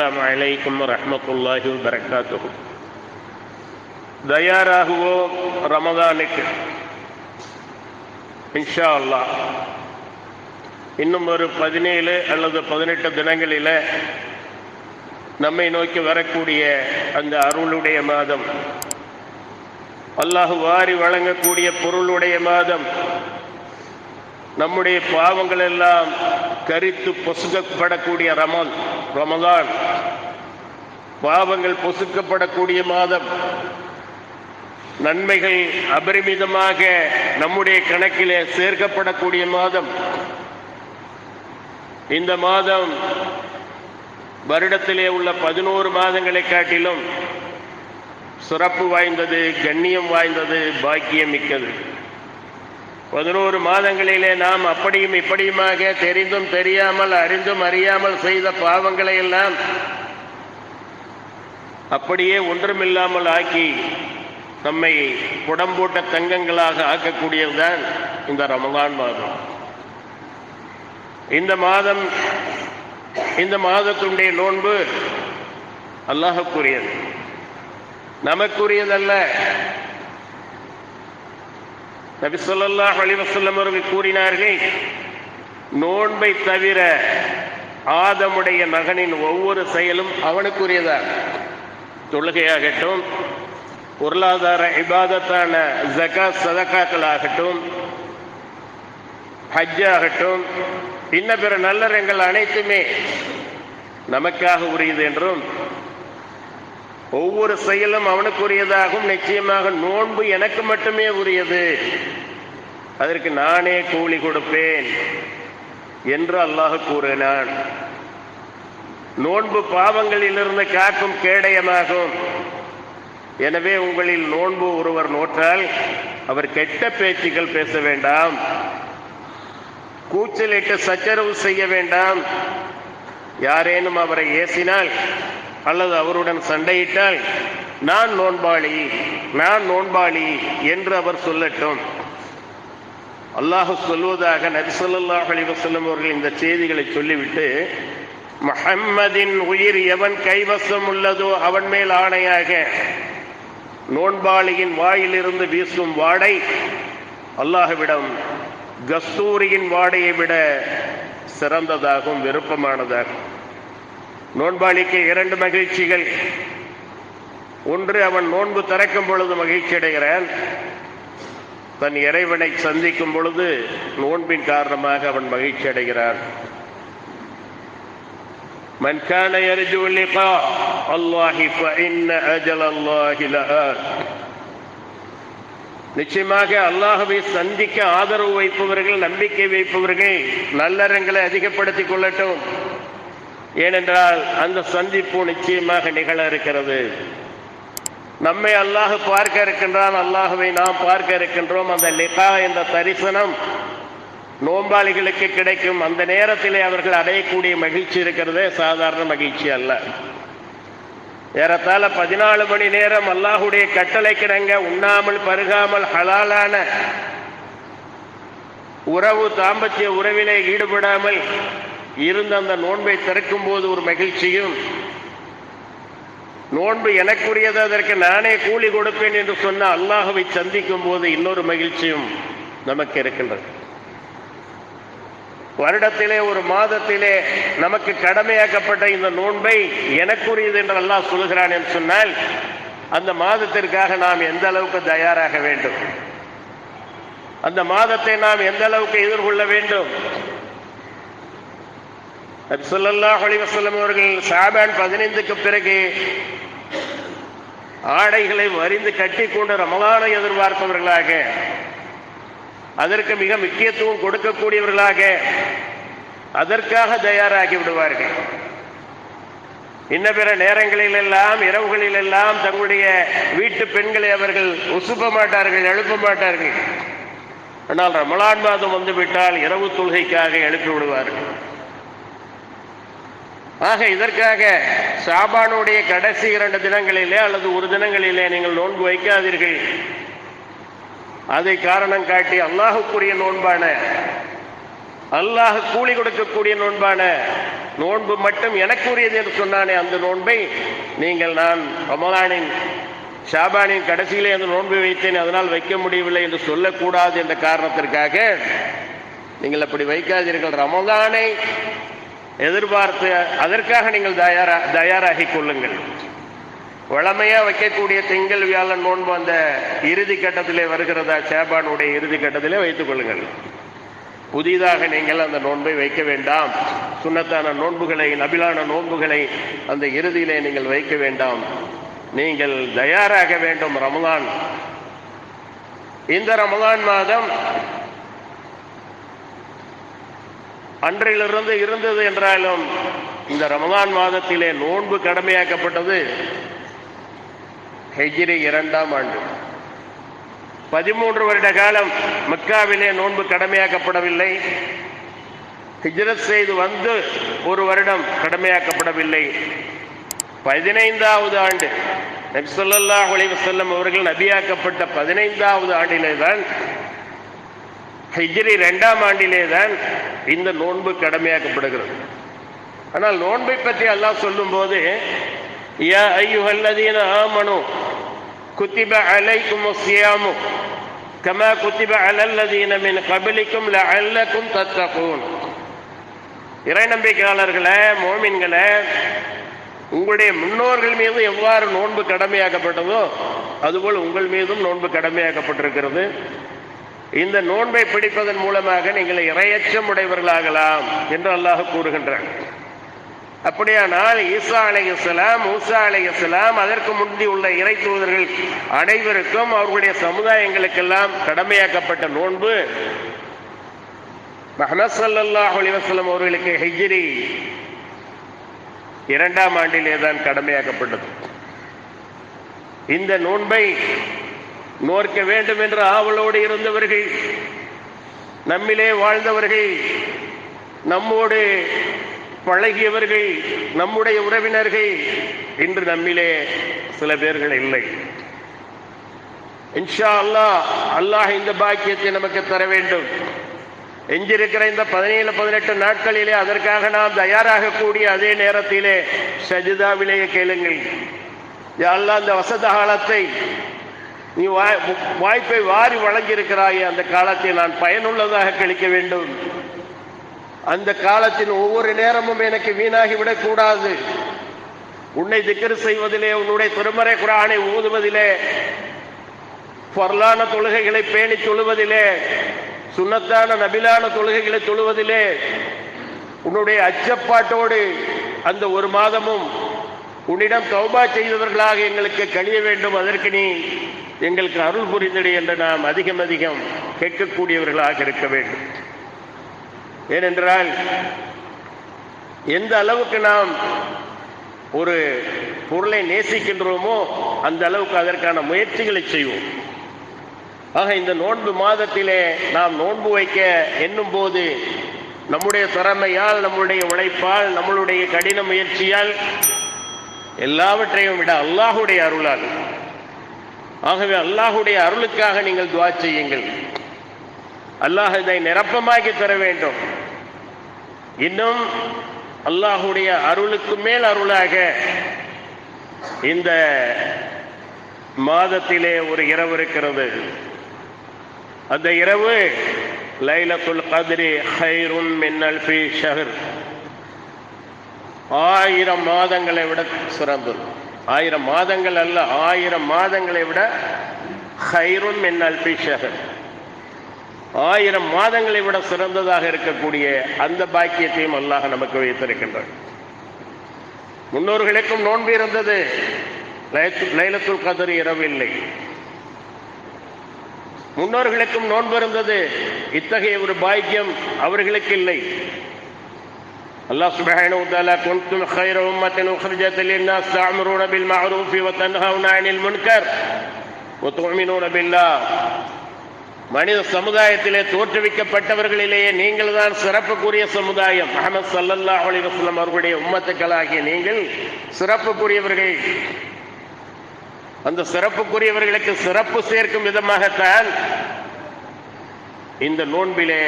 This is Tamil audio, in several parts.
السلام عليكم ورحمة الله وبركاته தயாராகுவோம் ரமதானுக்கு இன்ஷா அல்லாஹ் இன்னும் ஒரு பதினேழு அல்லது பதினெட்டு தினங்களில் நம்மை நோக்கி வரக்கூடிய அந்த அருளுடைய மாதம் அல்லாஹ் வாரி வழங்கக்கூடிய பொருளுடைய மாதம் நம்முடைய பாவங்கள் எல்லாம் கரித்து பொசுக்கப்படக்கூடிய ரமன் ரமதான். பாவங்கள் பொசுக்கப்படக்கூடிய மாதம். நன்மைகள் அபரிமிதமாக நம்முடைய கணக்கிலே சேர்க்கப்படக்கூடிய மாதம். இந்த மாதம் வருடத்திலே உள்ள பதினோரு மாதங்களை காட்டிலும் சிறப்பு வாய்ந்தது கண்ணியம் வாய்ந்தது பாக்கியம் மிக்கது. பதினோரு மாதங்களிலே நாம் அப்படியும் இப்படியுமாக தெரிந்தும் தெரியாமல் அறிந்தும் அறியாமல் செய்த பாவங்களை எல்லாம் அப்படியே ஒன்றுமில்லாமல் ஆக்கி நம்மை புடம்போட்ட தங்கங்களாக ஆக்கக்கூடியதுதான் இந்த ரமலான் மாதம். இந்த மாதம் இந்த மாதத்துடைய நோன்பு அல்லாஹுக்குரியது. நமக்குரியதல்ல. நபி சொல்லாஹ் அலிவசல்லம் அவர்கள் கூறினார்கள் நோன்பை தவிர ஆதமுடைய மகனின் ஒவ்வொரு செயலும் அவனுக்குரியதான் தொழுகையாகட்டும் பொருளாதார இபாதத்தான ஜகா சதக்காக்கள் ஆகட்டும் ஹஜ் ஆகட்டும் இன்ன பிற நல்லறங்கள் அனைத்துமே நமக்காக உரியது என்றும் ஒவ்வொரு செயலும் அவனுக்குரியதாகும். நிச்சயமாக நோன்பு எனக்கு மட்டுமே உரியது. அதற்கு நானே கூலி கொடுப்பேன் என்று அல்லாஹ் கூறினான். நோன்பு பாவங்களிலிருந்து காக்கும் கேடயமாகும். எனவே உங்களில் நோன்பு ஒருவர் நோற்றால் அவர் கெட்ட பேச்சுக்கள் பேச வேண்டாம். கூச்சலிட்டு சச்சரவு செய்ய வேண்டாம். யாரேனும் அவரை ஏசினால் அல்லது அவருடன் சண்டையிட்டால் நான் நோன்பாளி நான் நோன்பாளி என்று அவர் சொல்லட்டும். அல்லாஹு சொல்வதாக நபிசல்லாஹ் அலிவசல்லம் அவர்கள் இந்த செய்திகளை சொல்லிவிட்டு மஹம்மதின் உயிர் எவன் கைவசம் உள்ளதோ அவன் மேல் ஆணையாக நோன்பாளியின் வாயிலிருந்து வீசும் வாடை அல்லாஹ்விடம் கஸ்தூரியின் வாடையை விட சிறந்ததாகும் விருப்பமானதாகும் நோன்பாளிக்கு இரண்டு மகிழ்ச்சிகள் ஒன்று அவன் நோன்பு திறக்கும் பொழுது மகிழ்ச்சி அடைகிறான் தன் இறைவனை சந்திக்கும் பொழுது நோன்பின் காரணமாக அவன் மகிழ்ச்சி அடைகிறான் من كان يرجو لقاء الله فإن أجل الله لآت நிச்சயமாக அல்லாஹவை சந்திக்க ஆதரவு வைப்பவர்கள் நம்பிக்கை வைப்பவர்கள் நல்லறங்களை அதிகப்படுத்திக் கொள்ளட்டும் ஏனென்றால் அந்த சந்திப்பு நிச்சயமாக நிகழ இருக்கிறது. நம்மை அல்லாஹ் பார்க்க இருக்கின்றான் அல்லாஹுவை நாம் பார்க்க இருக்கின்றோம். அந்த லிகா என்ற தரிசனம் நோம்பாளிகளுக்கு கிடைக்கும். அந்த நேரத்திலே அவர்கள் அடையக்கூடிய மகிழ்ச்சி இருக்கிறதே சாதாரண மகிழ்ச்சி அல்ல. ஏறத்தாழ பதினாலு மணி நேரம் அல்லாஹுடைய கட்டளைக்கிடங்க உண்ணாமல் பருகாமல் ஹலாலான உறவு தாம்பத்திய உறவிலே ஈடுபடாமல் இருந்த அந்த நோன்பை திறக்கும் போது ஒரு மகிழ்ச்சியும் நோன்பு எனக்குரியது அதற்கு நானே கூலி கொடுப்பேன் என்று சொன்ன அல்லாஹுவை சந்திக்கும் போது இன்னொரு மகிழ்ச்சியும் நமக்கு இருக்கின்றது. வருடத்திலே ஒரு மாதத்திலே நமக்கு கடமையாக்கப்பட்ட இந்த நோன்பை எனக்குரியது என்று அல்லாஹ் சொல்கிறான் என்று சொன்னால் அந்த மாதத்திற்காக நாம் எந்த அளவுக்கு தயாராக வேண்டும்? அந்த மாதத்தை நாம் எந்த அளவுக்கு எதிர்கொள்ள வேண்டும்? சொல்லல்லாஹ் அலிவசல்லம் அவர்கள் சாபான் பதினைந்துக்கு பிறகு ஆடைகளை வரிந்து கட்டி கொண்டு ரமலானை எதிர்பார்ப்பவர்களாக அதற்கு மிக முக்கியத்துவம் கொடுக்கக்கூடியவர்களாக அதற்காக தயாராகி விடுவார்கள். இன்ன பிற நேரங்களில் எல்லாம் இரவுகளில் எல்லாம் தங்களுடைய வீட்டு பெண்களை அவர்கள் உசுப்ப மாட்டார்கள் எழுப்ப மாட்டார்கள். ஆனால் ரமலான் மாதம் வந்துவிட்டால் இரவு தொழுகைக்காக எழுப்பி விடுவார்கள். ஆக இதற்காக சாபானுடைய கடைசி இரண்டு தினங்களிலே அல்லது ஒரு தினங்களிலே நீங்கள் நோன்பு வைக்காதீர்கள். அதை காரணம் காட்டி அல்லாஹுக்குரிய நோன்பான அல்லாஹ் கூலி கொடுக்கக்கூடிய நோன்பான நோன்பு மட்டும் எனக்குரியது என்று சொன்னானே அந்த நோன்பை நீங்கள் நான் ரமலானின் ஷாபானின் கடைசியிலே அந்த நோன்பு வைத்தேன் அதனால் வைக்க முடியவில்லை என்று சொல்லக்கூடாது என்ற காரணத்திற்காக நீங்கள் அப்படி வைக்காதீர்கள். ரமலானை எதிர்பார்த்து அதற்காக நீங்கள் தயாரா தயாராகி கொள்ளுங்கள். வளமையாக வைக்கக்கூடிய திங்கள் வியாழன் நோன்பு அந்த இறுதி கட்டத்திலே வருகிறதா? சேபானுடைய இறுதி கட்டத்திலே வைத்துக் கொள்ளுங்கள். புதிதாக நீங்கள் அந்த நோன்பை வைக்க வேண்டாம். சுண்ணத்தான நோன்புகளை நபிலான நோன்புகளை அந்த இறுதியிலே நீங்கள் வைக்க வேண்டாம். நீங்கள் தயாராக வேண்டும் ரமலான். இந்த ரமலான் மாதம் அன்றையிலிருந்து இருந்தது என்றாலும் இந்த ரமதான் மாதத்திலே நோன்பு கடமையாக்கப்பட்டது ஹெஜ்ரி இரண்டாம் ஆண்டு. பதிமூன்று வருட காலம் மக்காவிலே நோன்பு கடமையாக்கப்படவில்லை. ஹிஜ்ரத் செய்து வந்து ஒரு வருடம் கடமையாக்கப்படவில்லை. பதினைந்தாவது ஆண்டு நபிசல்லாஹ் அலைவசல்லம் அவர்கள் நபியாக்கப்பட்ட பதினைந்தாவது ஆண்டிலே தான் ஹிஜ்ரி ரெண்டாம் ஆண்டிலே தான் இந்த நோன்பு கடமையாக்கப்படுகிறது. ஆனால் நோன்பை பற்றி அல்லாஹ் சொல்லும்போது யா ஐயுஹல்லதீன ஆமனு குத்திப அலைக்கும் சியாமு கமா குத்திப அலல்லதீன மின் கபிலிக்கும் லஅல்லக்கும் தத்தகூன். இறை நம்பிக்கையாளர்களே மோமின்களே உங்களுடைய முன்னோர்கள் மீது எவ்வாறு நோன்பு கடமையாக்கப்பட்டதோ அதுபோல் உங்கள் மீதும் நோன்பு கடமையாக்கப்பட்டிருக்கிறது. இந்த நோன்பை பிடிப்பதன் மூலமாக நீங்கள் இரையச்சம் உடையவர்களாகலாம் என்று அல்லாஹ் கூறுகின்றான். அப்படியானால் ஈசா அலையலாம் மூசா அலையலாம் அதற்கு முந்தி உள்ள இறை தூதர்கள் அனைவருக்கும் அவர்களுடைய சமுதாயங்களுக்கெல்லாம் கடமையாக்கப்பட்ட நோன்பு. மஹமத் சல்லாஹ் அலிவசலம் அவர்களுக்கு ஹெஜ்ரி இரண்டாம் ஆண்டிலே தான் கடமையாக்கப்பட்டது. இந்த நோன்பை நோர்க்க வேண்டும் என்ற ஆவலோடு இருந்தவர்கள் நம்மிலே வாழ்ந்தவர்கள் நம்மோடு பழகியவர்கள் நம்முடைய உறவினர்கள் இன்று நம்மிலே சில பேர்கள் இல்லை. இன்ஷா அல்லாஹ் அல்லாஹ் இந்த பாக்கியத்தை நமக்கு தர வேண்டும். எஞ்சிருக்கிற இந்த பதினேழு பதினெட்டு நாட்களிலே அதற்காக நாம் தயாராக கூடிய அதே நேரத்திலே சஜிதாவிலேயே கேளுங்கள். அல்லாஹ் இந்த வசத காலத்தை நீ வாய்- வாய்ப்பை வாரி வழங்கியிருக்கிறாயே அந்த காலத்தை நான் பயனுள்ளதாக கழிக்க வேண்டும். அந்த காலத்தின் ஒவ்வொரு நேரமும் எனக்கு வீணாகி விடக்கூடாது. உன்னை திக்கர் செய்வதிலே உன்னுடைய திருமறை குரானை ஊதுவதிலே பொருளான தொழுகைகளை பேணி தொழுவதிலே சுன்னத்தான நபிலான தொழுகைகளை தொழுவதிலே உன்னுடைய அச்சப்பாட்டோடு அந்த ஒரு மாதமும் உன்னிடம் தௌபா செய்தவர்களாக எங்களுக்கு கழிய வேண்டும். அதற்கு நீ எங்களுக்கு அருள் புரிந்தடி என்று நாம் அதிகம் அதிகம் கேட்கக்கூடியவர்களாக இருக்க வேண்டும். ஏனென்றால் எந்த அளவுக்கு நாம் ஒரு பொருளை நேசிக்கின்றோமோ அந்த அளவுக்கு அதற்கான முயற்சிகளை செய்வோம். ஆக இந்த நோன்பு மாதத்திலே நாம் நோன்பு வைக்க எண்ணும் போது நம்முடைய திறமையால் நம்முடைய உழைப்பால் நம்மளுடைய கடின முயற்சியால் எல்லாவற்றையும் விட அல்லாஹுடைய அருளால். ஆகவே அல்லாஹுடைய அருளுக்காக நீங்கள் துவா செய்யுங்கள். அல்லாஹ் இதை நிரப்பமாக்கி தர வேண்டும். இன்னும் அல்லாஹுடைய அருளுக்கு மேல் அருளாக இந்த மாதத்திலே ஒரு இரவு இருக்கிறது. அந்த இரவு லைலத்துல் கதிரி ஹைருன் மின்னல் பி ஷஹர். ஆயிரம் மாதங்களை விட சிறந்தது ஆயிரம் மாதங்கள் அல்ல ஆயிரம் மாதங்களை விட ஹைருன் என்னால் அல்ஃபி ஆயிரம் மாதங்களை விட சிறந்ததாக இருக்கக்கூடிய அந்த பாக்கியத்தையும் அல்லாஹ் நமக்கு வைத்திருக்கின்றான். முன்னோர்களுக்கும் நோன்பு இருந்தது. லைலத்துல் கதர் இரவு இல்லை. முன்னோர்களுக்கும் நோன்பு இருந்தது. இத்தகைய ஒரு பாக்கியம் அவர்களுக்கு இல்லை. அல்லாஹ் சுப்ஹானஹு வ தஆலா குன்தும் خير أمة أخرجت للناس تأمرون بالمعروف وتنهون عن المنكر وتؤمنون بالله மனித சமுதாயத்திலே தோற்றுவிக்கப்பட்டவர்களிலேயே நீங்கள் தான் சிறப்புக்குரிய சமுதாயம் அஹமது சல்லல்லாஹு அலைஹி வஸல்லம் அவர்களுடைய உம்மத்துக்களாகிய நீங்கள் சிறப்புக்குரியவர்கள் அந்த சிறப்புக்குரியவர்களுக்கு சிறப்பு சேர்க்கும் விதமாகத்தான் இந்த நோன்பிலே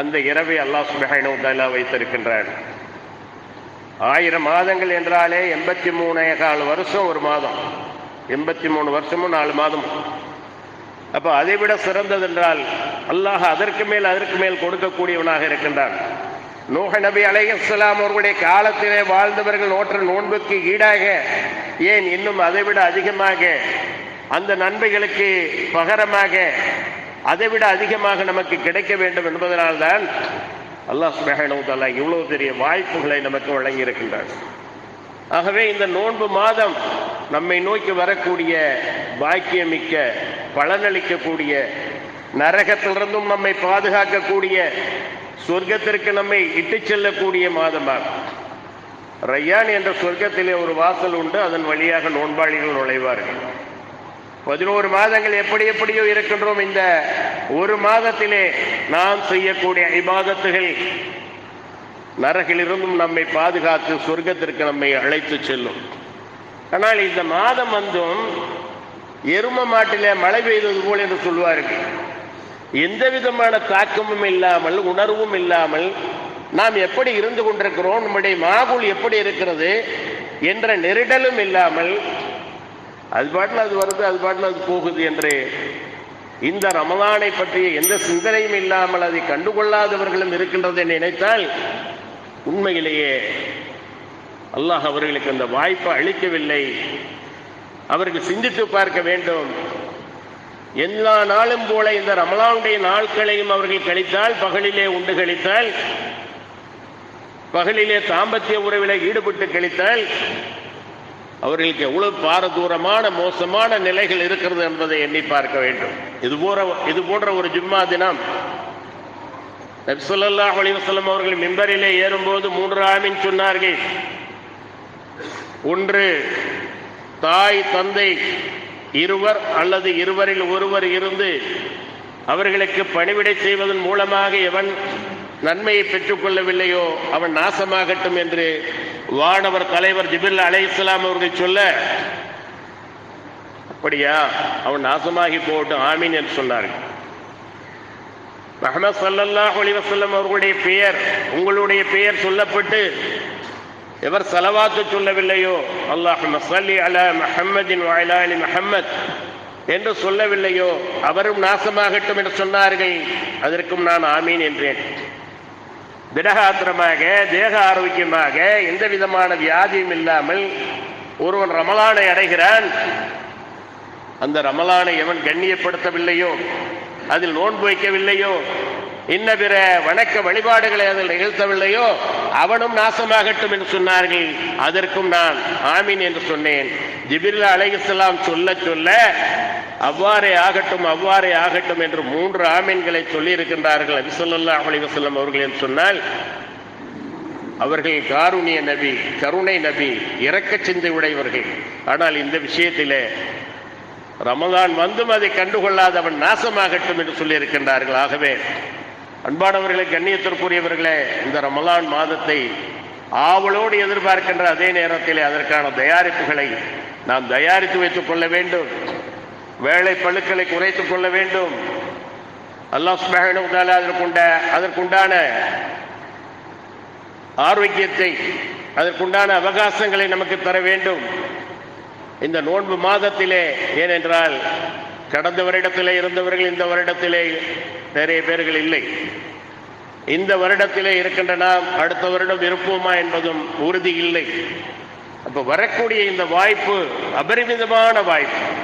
அந்த இரவை அல்லாஹ் சுப்ஹானஹு வ தஆலா வைத்திருக்கின்றான். ஆயிரம் மாதங்கள் என்றாலே எண்பத்தி மூணே கால் வருஷம் ஒரு மாதம். எண்பத்தி மூணு வருஷமும் நாலு மாதம் அப்போ அதை விட சிறந்தது என்றால் அல்லாஹ் அதற்கு மேல் அதற்கு மேல் கொடுக்கக்கூடியவனாக இருக்கின்றான். நூஹ நபி அலைஹிஸ்ஸலாம் அவர்களுடைய காலத்திலே வாழ்ந்தவர்கள் நோற்ற நோன்புக்கு ஈடாக ஏன் இன்னும் அதை விட அதிகமாக அந்த நன்மைகளுக்கு பகரமாக அதை விட அதிகமாக நமக்கு கிடைக்க வேண்டும் என்பதனால்தான் அல்லாஹ் சுபஹானஹு இவ்வளவு பெரிய வாய்ப்புகளை நமக்கு வழங்கியிருக்கின்றார். ஆகவே இந்த நோன்பு மாதம் நம்மை நோக்கி வரக்கூடிய பாக்கியமிக்க பலனளிக்கக்கூடிய நரகத்திலிருந்தும் நம்மை பாதுகாக்கக்கூடிய சொர்க்கத்திற்கு நம்மை இட்டு செல்லக்கூடிய மாதமாகும். ரையான் என்ற சொர்க்கத்திலே ஒரு வாசல் உண்டு அதன் வழியாக நோன்பாளிகள் நுழைவார்கள். பதினோரு மாதங்கள் எப்படி எப்படியோ இருக்கின்றோம். இந்த ஒரு மாதத்திலே நாம் செய்யக்கூடிய இபாதத்துகள் நரகிலிருந்தும் நம்மை பாதுகாத்து சொர்க்கத்திற்கு நம்மை அழைத்து செல்லும். ஆனால் இந்த மாதம் வந்தும் எரும மாட்டிலே மழை பெய்தது போல் என்று சொல்வார்கள். எந்த விதமான தாக்கமும் இல்லாமல் உணர்வும் இல்லாமல் நாம் எப்படி இருந்து கொண்டிருக்கிறோம்? நம்முடைய மாகுல் எப்படி இருக்கிறது? என்ற நெருடலும் இல்லாமல் அது பாட்டில் அது வருது அது பாட்டில் அது போகுது என்று இந்த ரமலானை பற்றிய எந்த சிந்தனையும் இல்லாமல் அதை கண்டுகொள்ளாதவர்களும் இருக்கின்றதை நினைத்தால் உண்மையிலேயே அல்லாஹ் அவர்களுக்கு அந்த வாய்ப்பை அளிக்கவில்லை. அவர்கள் சிந்தித்து பார்க்க வேண்டும். எல்லா நாளும் போல இந்த ரமலானுடைய நாட்களையும் அவர்கள் கழித்தால் பகலிலே உண்டு கழித்தால் பகலிலே தாம்பத்திய உறவிலே ஈடுபட்டு கழித்தால் அவர்களுக்கு எவ்வளவு பாரதூரமான மோசமான நிலைகள் இருக்கிறது என்பதை எண்ணி பார்க்க வேண்டும். இது போற இது போன்ற ஒரு ஜும்மா தினம் நபிசல்லாஹ் அலிவசலம் அவர்கள் மிம்பரிலே ஏறும்போது மூன்று ஆமின் சொன்னார்கள். ஒன்று தாய் தந்தை இருவர் அல்லது இருவரில் ஒருவர் இருந்து அவர்களுக்கு பணிவிடை செய்வதன் மூலமாக எவன் நன்மையை பெற்றுக்கொள்ளவில்லையோ அவன் நாசமாகட்டும் என்று வானவர் தலைவர் ஜிபில் அலை இஸ்லாம் அவர்கள் சொல்ல அப்படியா? அவன் நாசமாகி போகட்டும் ஆமீன் என்று சொன்னார்கள். மஹமது சல்லல்லாஹ் அலிவசல்லம் அவர்களுடைய பெயர் உங்களுடைய பெயர் சொல்லப்பட்டு எவர் செலவாத்து சொல்லவில்லையோ அல்லாஹ் மசல்லி அல மஹம்மதின் வாயிலா அலி மஹம்மத் என்று சொல்லவில்லையோ அவரும் நாசமாகட்டும் என்று சொன்னார்கள் அதற்கும் நான் ஆமீன் என்றேன். திடகாத்திரமாக தேக ஆரோக்கியமாக எந்த விதமான வியாதியும் இல்லாமல் ஒருவன் ரமலானை அடைகிறான். அந்த ரமலானை எவன் கண்ணியப்படுத்தவில்லையோ அதில் நோன்பு வைக்கவில்லையோ இன்ன பிற வணக்க வழிபாடுகளை அதில் நிகழ்த்தவில்லையோ அவனும் நாசமாகட்டும் என்று சொன்னார்கள். அதற்கும் நான் ஆமீன் என்று சொன்னேன். ஜிபிர்லா அலைகிஸ்லாம் சொல்ல சொல்ல அவ்வாறே ஆகட்டும் அவ்வாறே ஆகட்டும் என்று மூன்று ஆமீன்களை சொல்லி இருக்கின்றார்கள் அலி வசல்லம் அவர்கள் என்று சொன்னால் அவர்கள் காருணிய நபி கருணை நபி இறக்க சிந்தை உடையவர்கள். ஆனால் இந்த விஷயத்திலே ரமதான் வந்தும் அதை கண்டுகொள்ளாதவன் நாசமாகட்டும் என்று சொல்லியிருக்கின்றார்கள். ஆகவே அன்பானவர்களை கண்ணியத்திற்குரியவர்களே இந்த ரமலான் மாதத்தை ஆவலோடு எதிர்பார்க்கின்ற அதே நேரத்தில் அதற்கான தயாரிப்புகளை நாம் தயாரித்து வைத்துக் கொள்ள வேண்டும். வேலை பழுக்களை குறைத்துக் கொள்ள வேண்டும். அல்லாஹ் சுப்ஹானஹு அதற்குண்ட அதற்குண்டான ஆரோக்கியத்தை அதற்குண்டான அவகாசங்களை நமக்கு தர வேண்டும். இந்த நோன்பு மாதத்திலே ஏனென்றால் கடந்த வருடத்திலே இருந்தவர்கள் இந்த வருடத்திலே நிறைய பேர்கள் இல்லை. இந்த வருடத்திலே இருக்கின்ற நாம் அடுத்த வருடம் இருப்போமா என்பதும் உறுதி இல்லை. அப்போ வரக்கூடிய இந்த வாய்ப்பு அபரிமிதமான வாய்ப்பு.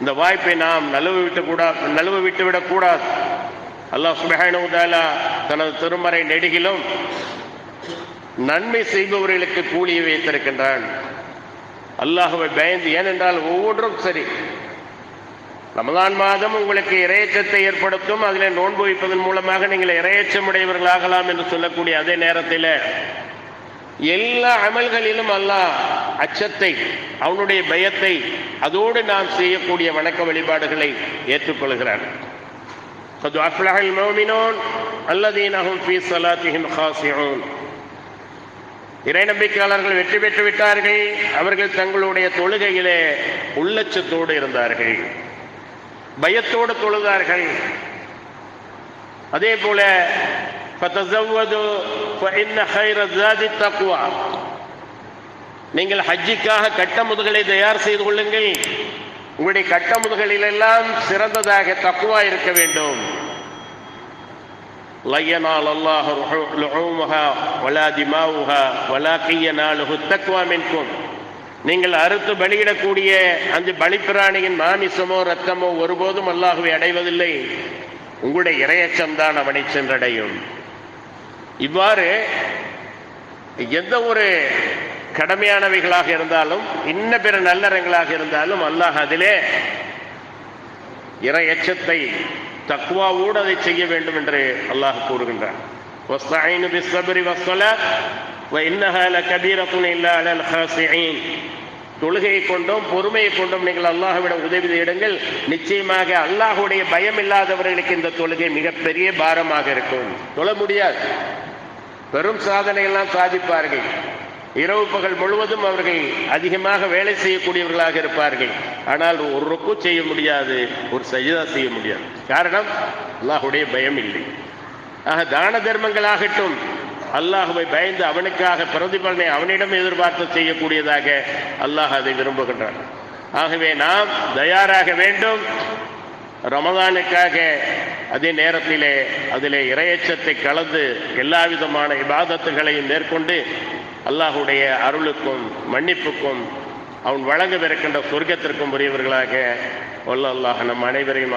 இந்த வாய்ப்பை நாம் நழுவு விட்டு கூட நழுவு விட்டு விடக்கூடாது அல்லாஹ் சுபஹானஹு வ தனது திருமறை நெடுகிலும் நன்மை செய்பவர்களுக்கு கூலியை வைத்திருக்கின்றான். அல்லாஹுவை பயந்து ஏனென்றால் ஒவ்வொன்றும் சரி. ரமதான் மாதம் உங்களுக்கு இரையச்சத்தை ஏற்படுத்தும் அதில் நோன்பு வைப்பதன் மூலமாக நீங்கள் இரையச்சம் உடையவர்களாகலாம் என்று சொல்லக்கூடிய அதே நேரத்தில் எல்லா அமல்களிலும் அல்லாஹ் அச்சத்தை அவனுடைய பயத்தை அதோடு நாம் செய்யக்கூடிய வணக்க வழிபாடுகளை ஏற்றுக்கொள்கிறார் قد أفلح المؤمنون الذين هم في صلاتهم خاشعون இறை நம்பிக்கையாளர்கள் வெற்றி பெற்று விட்டார்கள் அவர்கள் தங்களுடைய தொழுகையிலே உள்ளச்சத்தோடு இருந்தார்கள் பயத்தோடு தொழுதார்கள் அதே போல فَتَزَوَّدُوا فَإِنَّ خَيْرَ الزَّادِ التَّقْوَى நீங்கள் ஹஜ்ஜிக்காக கட்டமுதுகளை தயார் செய்து கொள்ளுங்கள் உங்களுடைய கட்டமுதுகளிலெல்லாம் சிறந்ததாக தக்குவா இருக்க வேண்டும் லையனால் அல்லாஹ் லுஹூமுஹா வலா திமாவுஹா வலாக்கி யனாலுஹு தக்வா மின்கும் நீங்கள் அறுத்து பலியிடக்கூடிய அந்த பலிப்பிராணியின் மாமிசமோ ரத்தமோ ஒருபோதும் அல்லாஹுவை அடைவதில்லை உங்களுடைய இரையச்சம் தான் அவனை சென்றடையும் இவ்வாறு எந்த ஒரு கடமையானவைகளாக இருந்தாலும் இன்ன பிற நல்லறங்களாக இருந்தாலும் அல்லாஹ் அதிலே இற எச்சத்தை தக்குவாவோடு அதை செய்ய வேண்டும் என்று அல்லாஹ் கூறுகின்றார் தொழுகையை கொண்டும் பொறுமையை கொண்டும் நீங்கள் அல்லாஹுவிடம் உதவி இடங்கள் நிச்சயமாக அல்லாஹுடைய பயம் இல்லாதவர்களுக்கு இந்த தொழுகை மிகப்பெரிய பாரமாக இருக்கும். தொழ முடியாது. பெரும் சாதனையெல்லாம் சாதிப்பார்கள். இரவு பகல் முழுவதும் அவர்கள் அதிகமாக வேலை செய்யக்கூடியவர்களாக இருப்பார்கள். ஆனால் ஒரு ருக்கு செய்ய முடியாது ஒரு சஜிதா செய்ய முடியாது. காரணம் அல்லாஹுடைய பயம் இல்லை. ஆக தான தர்மங்களாகட்டும் அல்லாஹுவை பயந்து அவனுக்காக பிரதிபலனை அவனிடம் எதிர்பார்த்து செய்யக்கூடியதாக அல்லாஹ் அதை விரும்புகின்றான். ஆகவே நாம் தயாராக வேண்டும். ரமதானுக்காக அதே நேரத்திலே அதிலே இரையச்சத்தை கலந்து எல்லா விதமான இபாதத்துகளையும் மேற்கொண்டு அல்லாஹுடைய அருளுக்கும் மன்னிப்புக்கும் அவன் வழங்கவிருக்கின்ற சொர்க்கத்திற்கும் உரியவர்களாக வல்ல அல்லாஹ் நம் அனைவரையும்